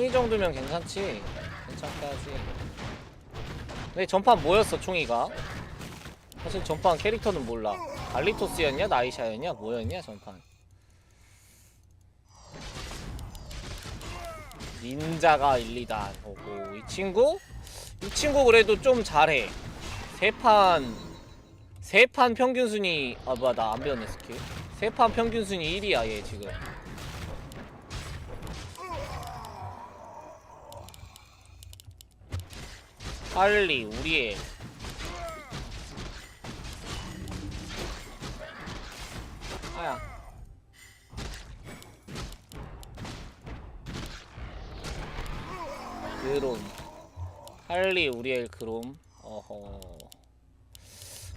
총이 정도면 괜찮지. 괜찮게 하지. 근데 전판 뭐였어 총이가? 사실 전판 캐릭터는 몰라. 알리토스였냐 나이샤였냐 뭐였냐 전판. 닌자가 1, 2단 오고. 이 친구? 이 친구 그래도 좀 잘해. 세판 세판 평균 순위 아 뭐야 나 안 배웠네 스킬. 세판 평균 순위 1위야 얘 지금 할리 우리의 아야. 그롬 할리 우리엘 그롬 어허.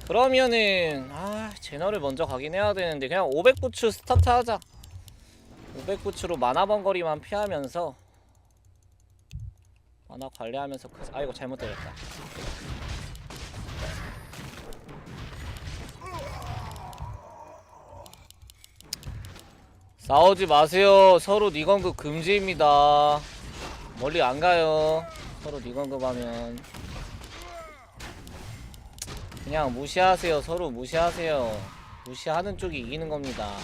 그러면은 아 제너를 먼저 가긴 해야 되는데 그냥 500부츠 스타트 하자. 500부츠로 만화 번거리만 피하면서 만화 관리하면서 그... 아이고 잘못 때렸다. 싸우지 마세요. 서로 니건급 금지입니다. 멀리 안 가요. 서로 니건급 하면. 그냥 무시하세요. 서로 무시하세요. 무시하는 쪽이 이기는 겁니다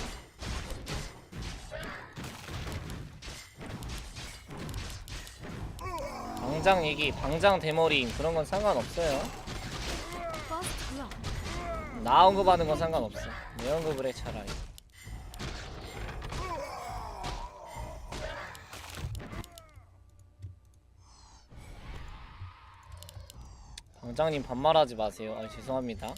방장 얘기 방장 대머리임 그런 건 상관없어요. 나 언급하는 건 상관없어. 내 언급을 해 차라리. 방장님 반말하지 마세요. 아 죄송합니다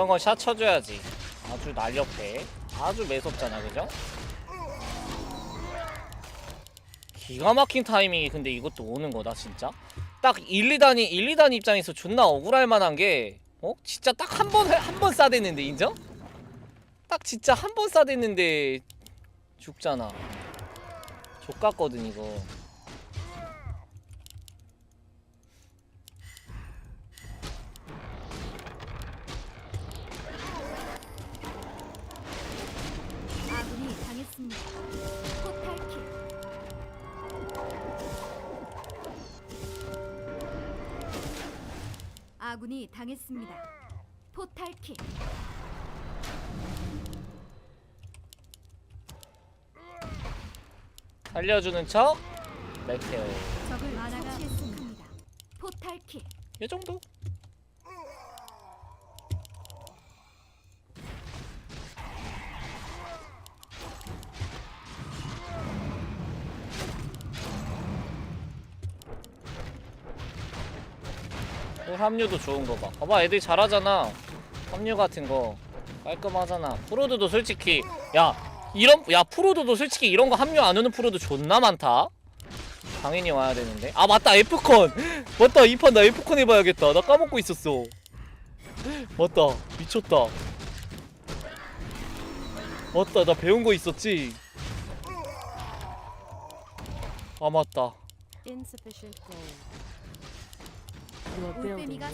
이런 건 샷 쳐줘야지 아주 날렵해 아주 매섭잖아 그죠? 기가 막힌 타이밍이 근데 이것도 오는 거다 진짜 딱 1, 2단이 1, 2단 입장에서 존나 억울할 만한 게 어? 진짜 딱 한 번 한 번 싸댔는데 인정? 딱 진짜 한 번 싸댔는데 죽잖아 족같거든 이거 아군이 당했습니다. 포탈킬. 아군이 당했습니다. 포탈킬. 살려주는 척 메테오 적을 처치했습니다. 포탈킬. 이 정도? 합류도 좋은 거 봐. 봐봐, 애들이 잘하잖아. 합류 같은 거 깔끔하잖아. 프로드도 솔직히 야 이런 야 프로드도 솔직히 이런 거 합류 안 오는 프로도 존나 많다. 당연히 와야 되는데. 아 맞다 에프콘. 맞다 이 판 나 에프콘 해봐야겠다. 나 까먹고 있었어. 맞다 미쳤다. 맞다 나 배운 거 있었지. 아 맞다. 올빼미가.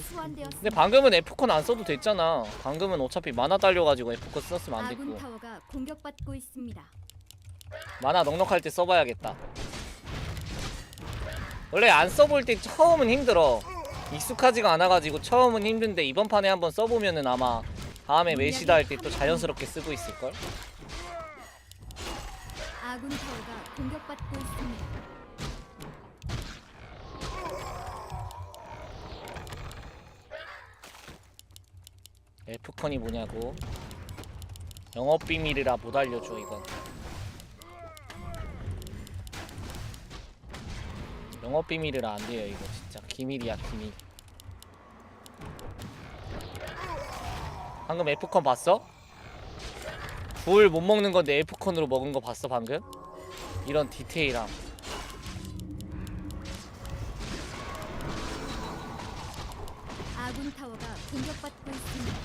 근데 방금은 에프콘 안 써도 됐잖아. 방금은 어차피 만화 딸려가지고 에프콘 썼으면 안 아군 됐고. 타워가 공격받고 있습니다. 만화 넉넉할 때 써봐야겠다. 원래 안 써볼 때 처음은 힘들어. 익숙하지가 않아가지고 처음은 힘든데 이번 판에 한번 써보면은 아마 다음에 메시다 할 때 또 자연스럽게 쓰고 있을걸? 아군 타워가 공격받고 있습니다. 엘프컨이 뭐냐고. 영업 비밀이라 못 알려줘 이건. 영업 비밀이라 안 돼요 이거 진짜 기밀이야 기밀. 방금 에프컨 봤어? 불못 먹는 건데 에프컨으로 먹은 거 봤어 방금? 이런 디테일함 아군 타워가 공격받고 있습니다.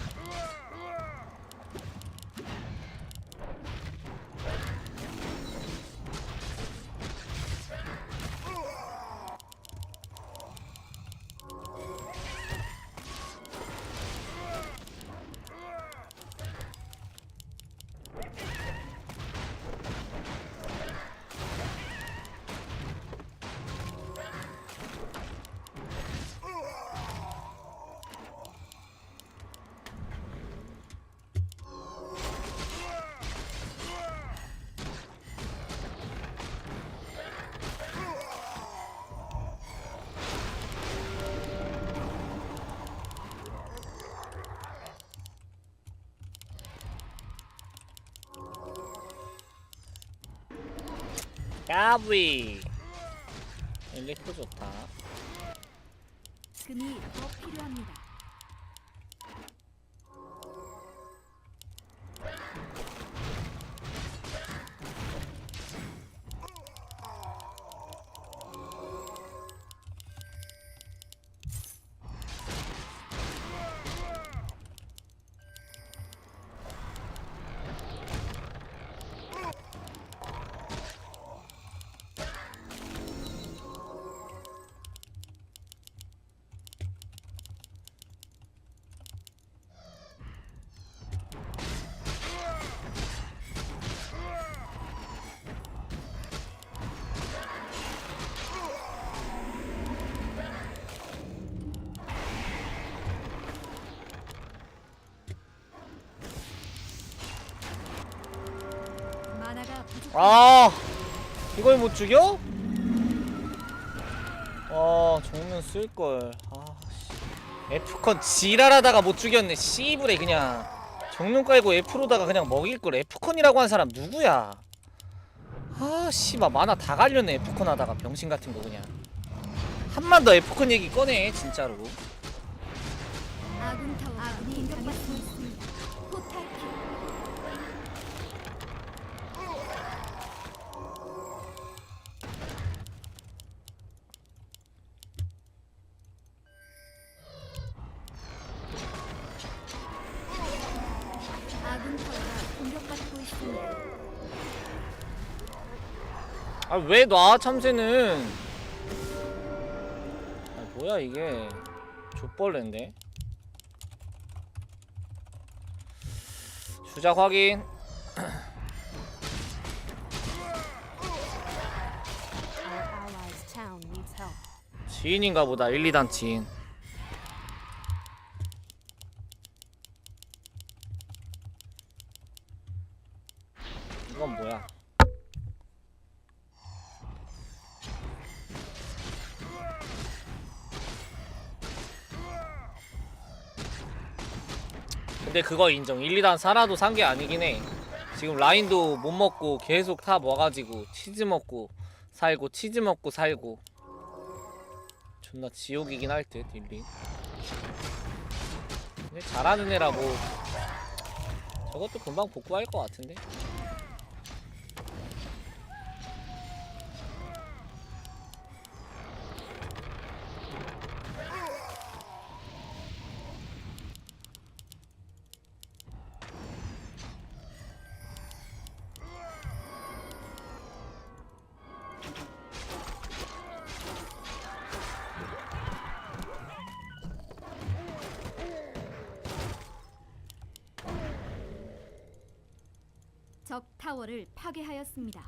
까비 엘리코 좋다 금이 더 필요합니다. 아 이걸 못 죽여? 아 정면 쓸걸. 아 씨. F컨 지랄하다가 못 죽였네 씨부레 그냥. 정면 깔고 F로다가 그냥 먹일걸. F컨이라고 한 사람 누구야? 아 씨발 만화 다 갈렸네 F컨 하다가 병신 같은 거 그냥. 한만 더 F컨 얘기 꺼내 진짜로. 아군 왜 놔 참새는? 아 뭐야 이게? 족벌레인데? 주작 확인. 지인인가 보다 1, 2단 지인 이건 뭐야 근데 그거 인정. 1, 2단 살아도 산 게 아니긴 해. 지금 라인도 못 먹고 계속 탑 와가지고 치즈 먹고 살고 치즈 먹고 살고. 존나 지옥이긴 할듯 일리 근데 잘하는 애라 뭐 저것도 금방 복구할 것 같은데 적 타워를 파괴하였습니다.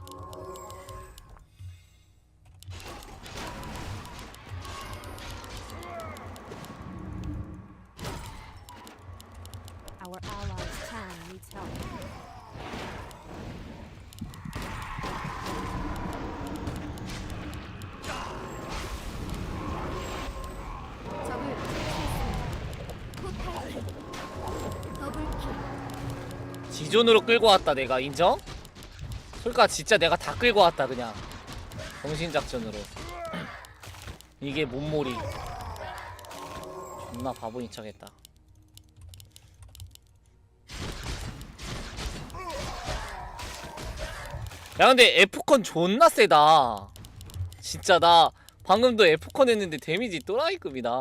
지존으로 끌고 왔다 내가. 인정? 솔까 진짜 내가 다 끌고 왔다 그냥. 정신작전으로. 이게 몸몰이. 존나 바보인 척했다. 야 근데 F컨 존나 세다. 진짜 나 방금도 F컨 했는데 데미지 또라이급이다.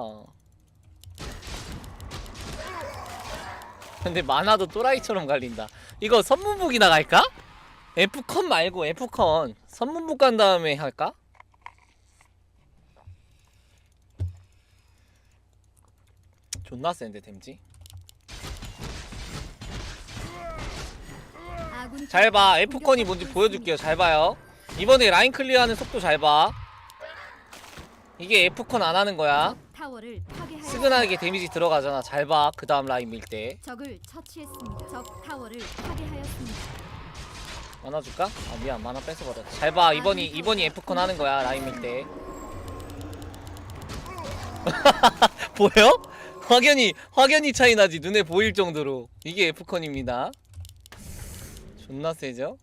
근데 만화도 또라이처럼 갈린다 이거 선문북이나 갈까? F컨 말고 F컨 선문북 간 다음에 할까? 존나 센데 댐지 잘 봐. F컨이 뭔지 보여줄게요. 잘 봐요. 이번에 라인 클리어하는 속도 잘 봐. 이게 F컨 안 하는 거야. 타워를 파괴하였습니다. 스근하게 데미지 들어가잖아. 잘 봐. 그 다음 라인 밀 때. 적을 처치했습니다. 적 타워를 파괴하였습니다. 만화 줄까? 아 미안. 만화 뺏어버렸다. 잘 봐. 이번이 이번이 F컨 하는 거야. 라인 밀 때. 보여? 확연히 확연히 차이 나지. 눈에 보일 정도로. 이게 F컨입니다. 존나 세죠?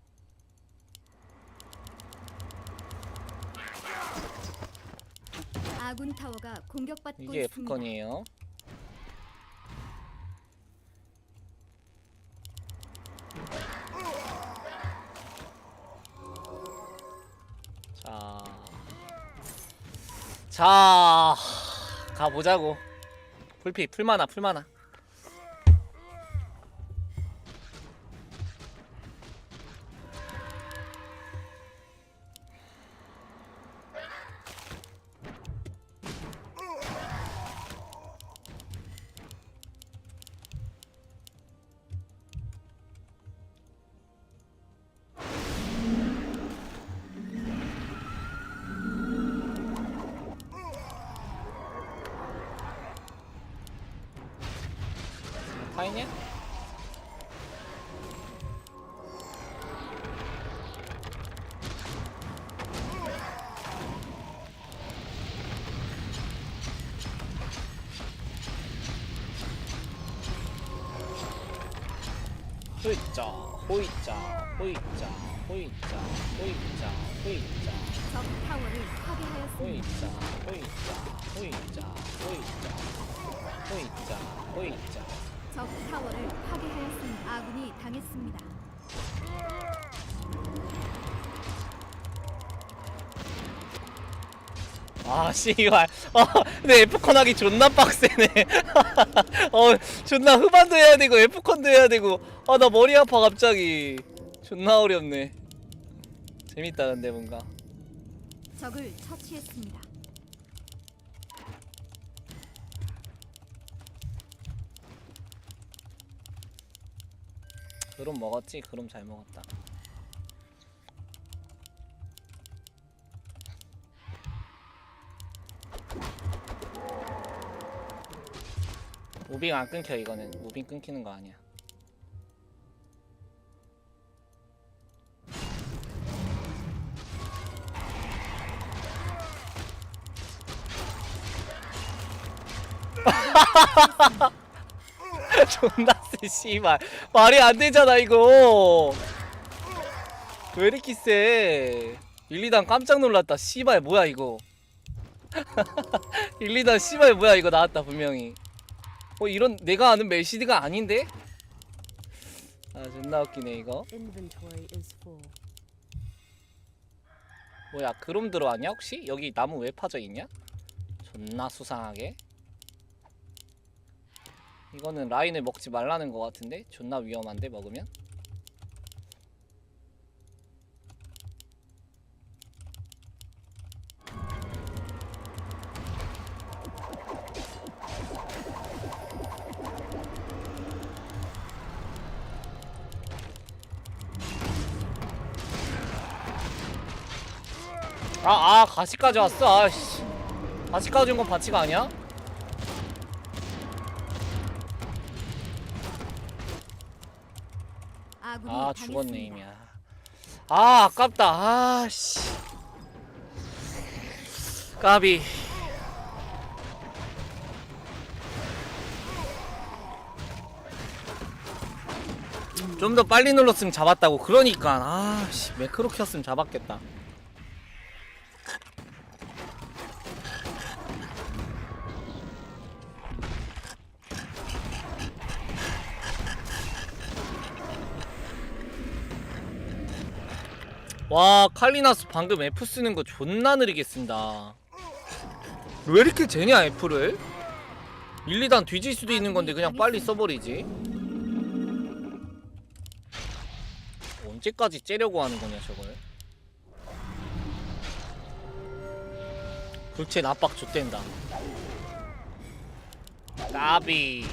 아군 타워가 공격받고 이게 있습니다. F컨이에요. 자, 자, 가보자고. 풀피, 풀만화, 풀만화. 타이냐? 호이자, 호이자, 호이자, 호이자, 호이자, 호이자, 적 타워를 파괴하였습니다. 호이자, 호이자, 호이자, 호이자, 호이자, 호이자. 적 타워를 파괴하였습니다. 아군이 당했습니다. 아 씨발 어 근데 F컨 하기 존나 빡세네 어 존나 후반도 해야 되고 F컨도 해야 되고 아 나 머리 아파 갑자기 존나 어렵네 재밌다 근데 뭔가 적을 처치했습니다. 그럼 먹었지? 그럼 잘 먹었다. 무빙 안 끊겨 이거는. 무빙 끊기는 거 아니야. 존나 세 씨발 말이 안 되잖아 이거 왜 이렇게 세 1, 2단 깜짝 놀랐다 씨발 뭐야 이거 1, 2단 씨발 뭐야 이거 나왔다 분명히 어 이런 내가 아는 멜시드가 아닌데? 아 존나 웃기네 이거. 뭐야 그럼 들어왔냐 혹시? 여기 나무 왜 파져 있냐? 존나 수상하게 이거는 라인을 먹지 말라는 것 같은데 존나 위험한데 먹으면 아, 아, 가시까지 왔어. 아씨. 가시까지 온 건 바치가 아니야? 아, 당했습니다. 죽었네, 이미야. 아, 아깝다. 아, 씨. 까비. 좀 더 빨리 눌렀으면 잡았다고. 그러니까. 아, 씨. 매크로 켰으면 잡았겠다. 와 칼리나스 방금 F 쓰는 거 존나 느리게 쓴다. 왜 이렇게 재냐 F를? 1, 2단 뒤질 수도 있는 건데 그냥 빨리 써버리지. 언제까지 째려고 하는 거냐 저걸? 불체 압박 좆된다. 까비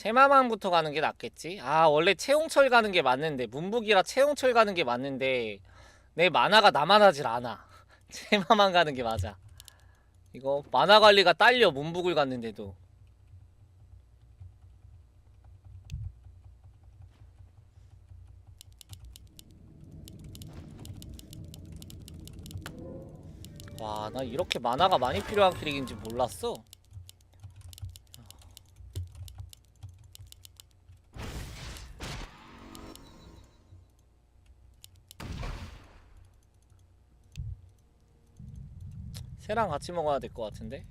채마망부터 가는 게 낫겠지? 아 원래 채용철 가는 게 맞는데 문북이라 채용철 가는 게 맞는데 내 만화가 남아나질 않아. 채마망 가는 게 맞아. 이거 만화 관리가 딸려 문북을 갔는데도. 와 나 이렇게 만화가 많이 필요한 캐릭인지 몰랐어 새랑 같이 먹어야 될 것 같은데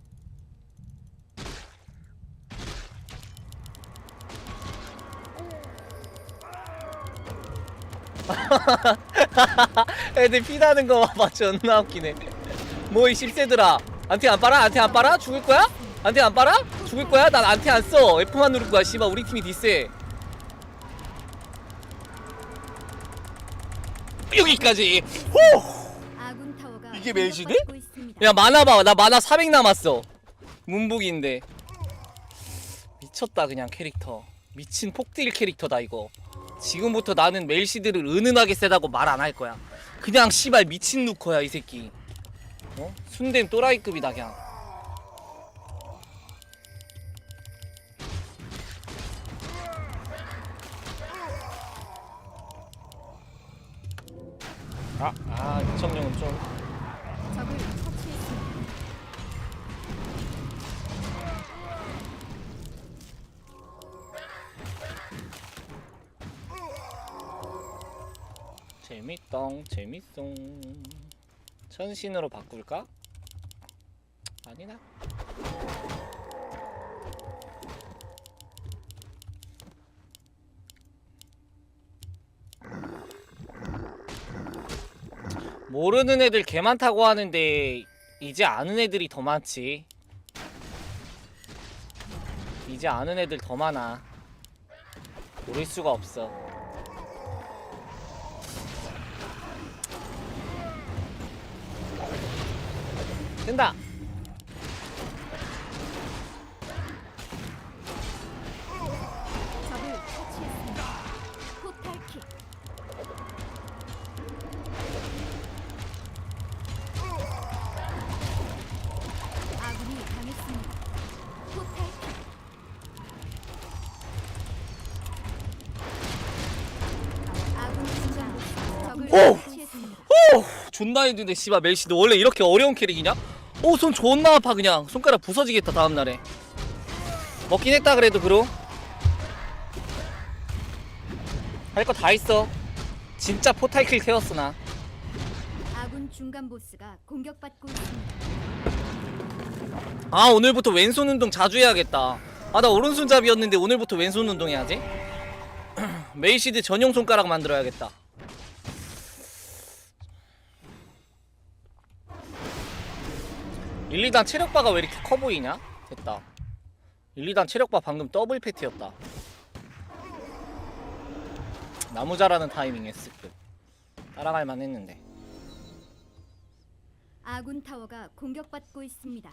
애들 피나는 거 봐봐 존나 웃기네 뭐 이 10세들아 안테 안 빨아? 안테 안 빨아? 죽을 거야? 안테 안 빨아? 죽을 거야? 난 안테 안 써. F만 누를 거야. 씨발 우리 팀이 디세. 여기까지. 호! 이게 멜시드? 있습니다. 야 만화 봐. 나 만화 400 남았어. 문북인데. 미쳤다 그냥 캐릭터. 미친 폭딜 캐릭터다 이거. 지금부터 나는 멜시드를 은은하게 세다고 말 안 할 거야. 그냥 씨발 미친 루커야 이 새끼. 어? 순댐 또라이급이다 그냥. 아, 아, 이청용은 좀 재밌덩 재밌송. 천신으로 바꿀까? 아니나 모르는 애들 개 많다고 하는데 이제 아는 애들이 더 많지. 이제 아는 애들 더 많아. 모를 수가 없어 처치했습니다. 존나 힘든데 씨발 멜시 너 원래 이렇게 어려운 캐릭이냐? 오 손 존나 아파 그냥. 손가락 부서지겠다 다음날에. 먹긴 했다 그래도 그로. 할 거다 했어. 진짜 포탈킬 태웠어 나. 아군 중간 보스가 공격받고 있습니다. 아 오늘부터 왼손 운동 자주 해야겠다. 아 나 오른손잡이였는데 오늘부터 왼손 운동 해야지? 메이시드 전용 손가락 만들어야겠다 일, 2단 체력바가 왜 이렇게 커 보이냐? 됐다 1, 2단 체력바 방금 더블 패트였다 나무 자라는 타이밍에 스급 따라갈 만 했는데 아군 타워가 공격받고 있습니다.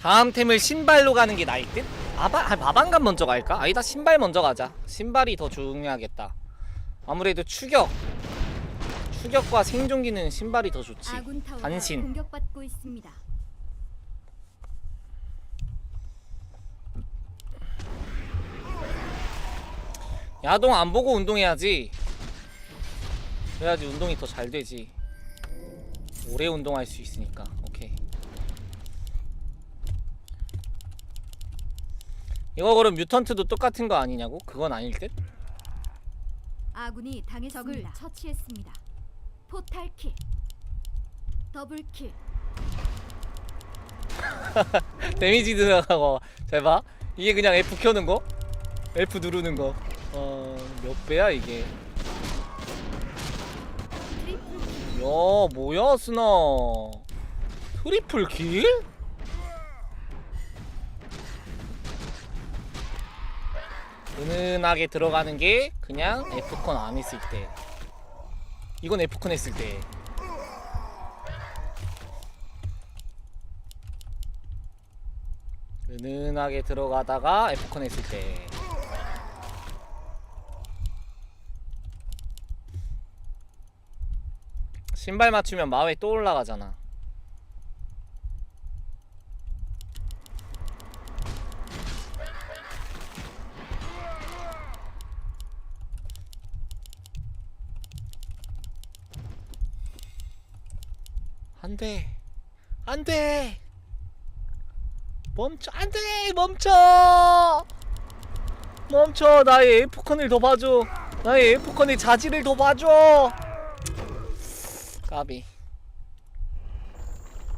다음 템을 신발로 가는 게 나을 듯? 아바, 아, 마방감 먼저 갈까? 아니다 신발 먼저 가자 신발이 더 중요하겠다 아무래도 추격 추격과 생존기는 신발이 더 좋지 아군 타워가 단신 공격받고 있습니다. 야동 안 보고 운동해야지 그래야지 운동이 더 잘 되지 오래 운동할 수 있으니까 오케이 이거 그럼 뮤턴트도 똑같은 거 아니냐고? 그건 아닐 듯? 아군이 당했습니다. 적을 처치했습니다. 포탈킥. 더블킬. 데미지 들어가고 잘 봐. 이게 그냥 F 켜는 거? F 누르는 거 어 몇 배야 이게? 야 뭐야 스나? 트리플 킬? 은은하게 들어가는 게 그냥 F콘 안 했을 때 이건 F콘 했을 때. 은은하게 들어가다가 F콘 했을 때. 신발 맞추면 마웨 또 올라가잖아 안돼. 안돼. 멈춰 안돼. 멈춰. 멈춰. 나의 F컨을 더 봐줘. 나의 F컨의 자질을 더 봐줘. 까비